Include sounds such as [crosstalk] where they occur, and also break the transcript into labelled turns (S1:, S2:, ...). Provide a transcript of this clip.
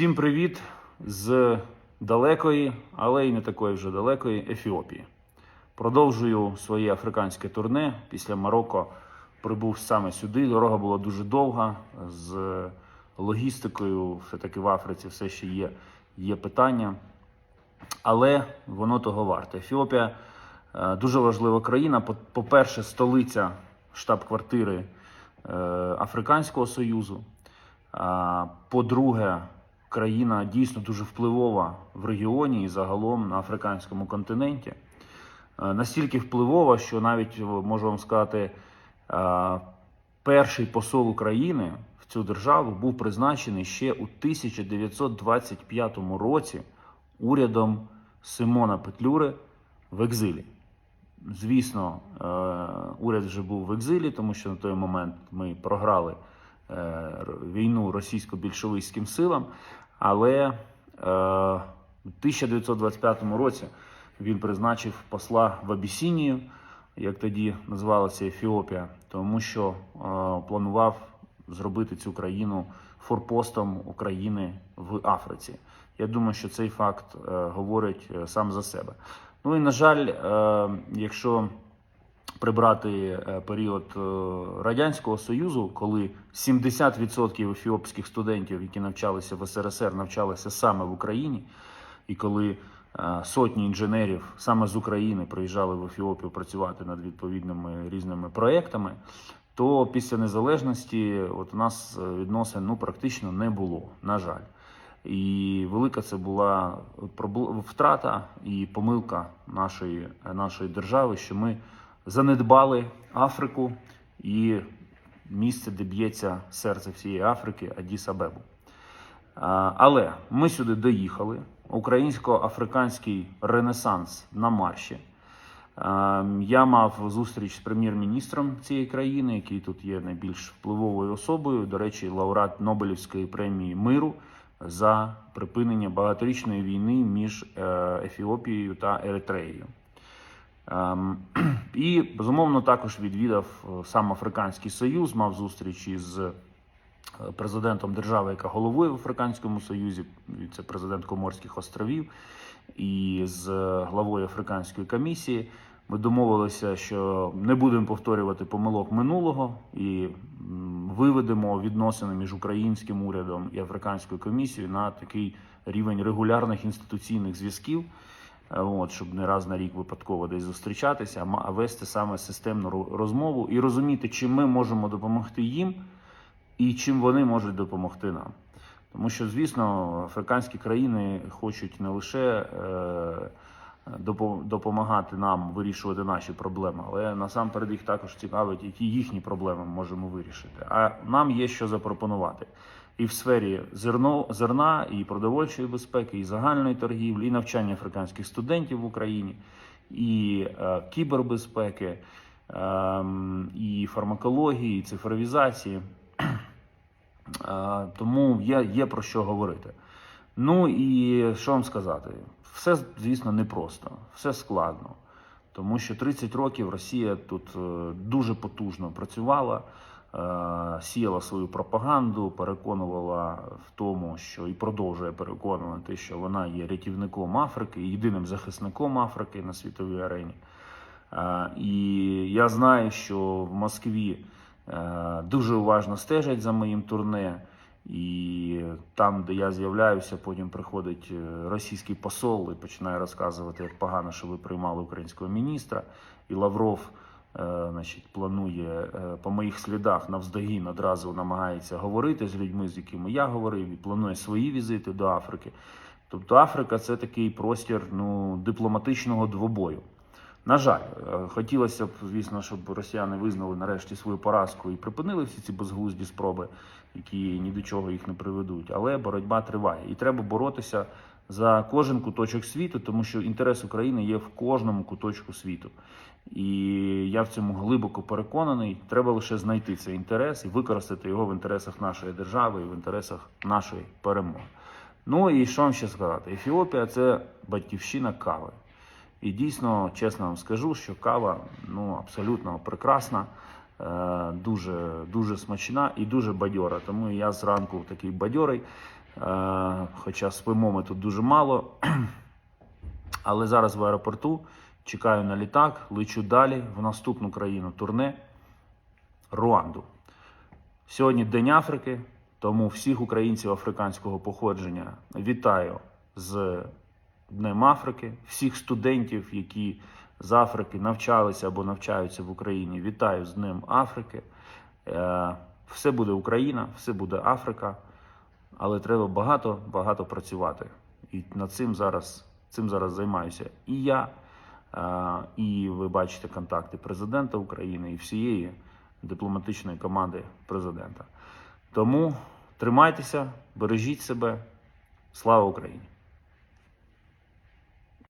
S1: Всім привіт з далекої, але й не такої вже далекої Ефіопії. Продовжую своє африканське турне. Після Марокко прибув саме сюди. Дорога була дуже довга. З логістикою, все-таки в Африці все ще є, є питання. Але воно того варте. Ефіопія е, дуже важлива країна. По- По-перше, столиця штаб-квартири е, Африканського Союзу. По-друге, країна дійсно дуже впливова в регіоні і загалом на африканському континенті. Е, Настільки впливова, що навіть е, можу вам сказати, е, перший посол України в цю державу був призначений ще у 1925 році урядом Симона Петлюри в екзилі. Звісно, уряд вже був в екзилі, тому що на той момент ми програли війну російсько-більшовицьким силам. Але е, в 1925 році він призначив посла в Абісінію, як тоді називалася Ефіопія, тому що е, планував зробити цю країну форпостом України в Африці. Я думаю, що цей факт е, говорить е, сам за себе. Ну і на жаль, е, якщо прибрати е, період е, Радянського Союзу, коли 70% ефіопських студентів, які навчалися в СРСР, навчалися саме в Україні, і коли е, сотні інженерів саме з України приїжджали в Ефіопію працювати над відповідними різними проектами, то після незалежності от у нас відносин ну, практично не було, на жаль. І велика це була втрата і помилка нашої, нашої держави, що ми занедбали Африку і місце, де б'ється серце всієї Африки, Адіс Абебу. Але ми сюди доїхали. Українсько-африканський ренесанс на марші. Я мав зустріч з прем'єр-міністром цієї країни, який тут є найбільш впливовою особою. До речі, лауреат Нобелівської премії миру за припинення багаторічної війни між е, Ефіопією та Еритреєю. Ем, [clears throat] І безумовно також відвідав е, сам Африканський Союз, мав зустріч із е, президентом держави, яка головує в Африканському Союзі, це президент Коморських островів, і з е, главою Африканської комісії. Ми домовилися, що не будемо повторювати помилок минулого і виведемо відносини між українським урядом і Африканською комісією на такий рівень регулярних інституційних зв'язків. Е, От, щоб не раз на рік випадково десь зустрічатися, а вести саме системну розмову і розуміти, чим ми можемо допомогти їм і чим вони можуть допомогти нам. Тому що, звісно, африканські країни хочуть не лише е, допомагати нам вирішувати наші проблеми, але насамперед їх також цікавить, які їхні проблеми ми можемо вирішити. А нам є що запропонувати і в сфері зерно, зерна, і продовольчої безпеки, і загальної торгівлі, і навчання африканських студентів в Україні, і е, кібербезпеки, ем, і фармакології, і цифровізації. Е, Тому є, є про що говорити. Ну і що вам сказати? Все, звісно, непросто, все складно. Тому що 30 років Росія тут е, дуже потужно працювала, е, сіяла свою пропаганду, переконувала в тому, що і продовжує переконувати, що вона є рятівником Африки, єдиним захисником Африки на світовій арені. Е, І я знаю, що в Москві е, дуже уважно стежать за моїм турне. І там, де я з'являюся, потім приходить е, російський посол і починає розказувати, як погано, що ви приймали українського міністра. І Лавров е, значить, планує е, по моїх слідах навздогін одразу намагається говорити з людьми, з якими я говорив, і планує свої візити до Африки. Тобто Африка це такий простір ну, дипломатичного двобою. На жаль, е, хотілося б, звісно, щоб росіяни визнали нарешті свою поразку і припинили всі ці безглузді спроби, які ні до чого їх не приведуть. Але боротьба триває, і треба боротися за кожен куточок світу, тому що інтерес України є в кожному куточку світу. І я в цьому глибоко переконаний. Треба лише знайти цей інтерес і використати його в інтересах нашої держави і в інтересах нашої перемоги. Ну і що вам ще сказати? Ефіопія це батьківщина кави. І дійсно, чесно вам скажу, що кава ну, абсолютно прекрасна, е, дуже, дуже смачна і дуже бадьора. Тому я зранку такий бадьорий. Е, Хоча спимо ми тут дуже мало. [clears throat] Але зараз в аеропорту чекаю на літак, лечу далі в наступну країну турне Руанду. Сьогодні День Африки, тому всіх українців африканського походження вітаю з Днем Африки, всіх студентів, які з Африки навчалися або навчаються в Україні. Вітаю з Днем Африки. Е, Все буде Україна, все буде Африка, але треба багато багато працювати. І над цим зараз цим зараз займаюся і я, і ви бачите контакти президента України і всієї дипломатичної команди президента. Тому тримайтеся, бережіть себе. Слава Україні!